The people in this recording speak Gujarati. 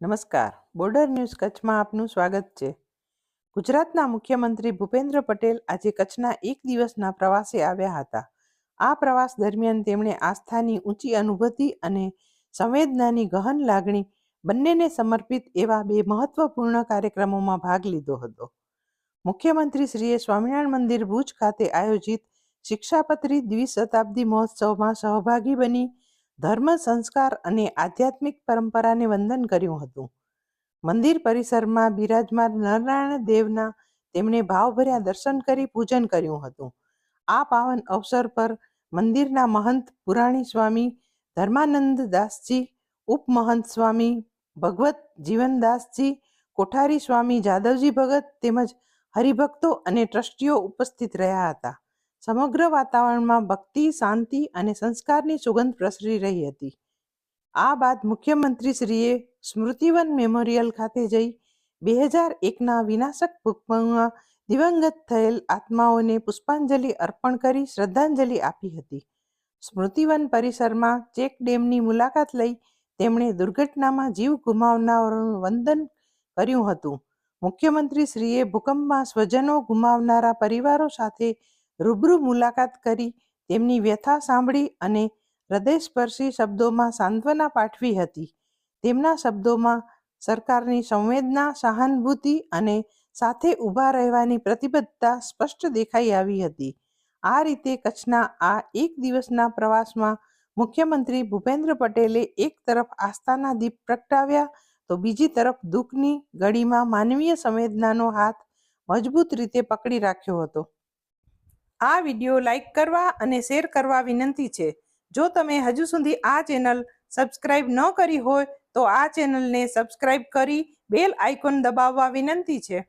નમસ્કાર. બોર્ડર ન્યૂઝ કચ્છમાં આપનું સ્વાગત છે. ગુજરાતના મુખ્યમંત્રી ભૂપેન્દ્ર પટેલ આજે કચ્છના એક દિવસના પ્રવાસે આવ્યા હતા. આ પ્રવાસ દરમિયાન તેમણે આસ્થાની ઊંચી અનુભૂતિ અને સંવેદનાની ગહન લાગણી બંનેને સમર્પિત એવા બે મહત્વપૂર્ણ કાર્યક્રમોમાં ભાગ લીધો હતો. મુખ્યમંત્રીશ્રીએ સ્વામિનારાયણ મંદિર ભુજ ખાતે આયોજિત શિક્ષાપત્રી દ્વિશતાબ્દી મહોત્સવમાં સહભાગી બની ધર્મ, સંસ્કાર અને આધ્યાત્મિક પરંપરાને વંદન કર્યું હતું. મંદિર પરિસરમાં બિરાજમાન નરનારાયણ દેવના તેમણે ભાવભર્યા દર્શન કરી પૂજન કર્યું હતું. આ પાવન અવસર પર મંદિરના મહંત પુરાણી સ્વામી ધર્માનંદ દાસજી ઉપમહંત સ્વામી ભગવત જીવનદાસજી કોઠારી સ્વામી જાદવજી ભગત તેમજ હરિભક્તો અને ટ્રસ્ટીઓ ઉપસ્થિત રહ્યા હતા. સમગ્ર વાતાવરણમાં ભક્તિ, શાંતિ અને સંસ્કારની સુગંધ પ્રસરી રહી હતી. આ બાદ મુખ્યમંત્રીશ્રીએ સ્મૃતિવન મેમોરિયલ ખાતે જઈ બે હજાર એકના વિનાશક ભૂકંપમાં દિવંગત થયેલ આત્માઓને પુષ્પાંજલિ અર્પણ કરી શ્રદ્ધાંજલિ આપી હતી. સ્મૃતિવન પરિસરમાં ચેક ડેમની મુલાકાત લઈ તેમણે દુર્ઘટનામાં જીવ ગુમાવનારોનું વંદન કર્યું હતું. મુખ્યમંત્રીશ્રીએ ભૂકંપમાં સ્વજનો ગુમાવનારા પરિવારો સાથે રૂબરૂ મુલાકાત કરી, તેમની વ્યથા સાંભળી અને હૃદયસ્પર્શી શબ્દોમાં સાંત્વના પાઠવી હતી. તેમના શબ્દોમાં સરકારની સંવેદના, સહાનુભૂતિ અને સાથે ઊભા રહેવાની પ્રતિબદ્ધતા સ્પષ્ટ દેખાઈ આવી હતી. આ રીતે કચ્છના આ એક દિવસના પ્રવાસમાં મુખ્યમંત્રી ભૂપેન્દ્ર પટેલે એક તરફ આસ્થાના દીપ પ્રગટાવ્યા તો બીજી તરફ દુઃખની ઘડીમાં માનવીય સંવેદનાનો હાથ મજબૂત રીતે પકડી રાખ્યો હતો. આ વિડિયો લાઈક કરવા અને શેર કરવા વિનંતી છે. જો તમે હજુ સુધી આ ચેનલ સબસ્ક્રાઇબ ન કરી હોય, તો આ ચેનલને સબસ્ક્રાઇબ કરી બેલ આઇકોન દબાવવા વિનંતી છે.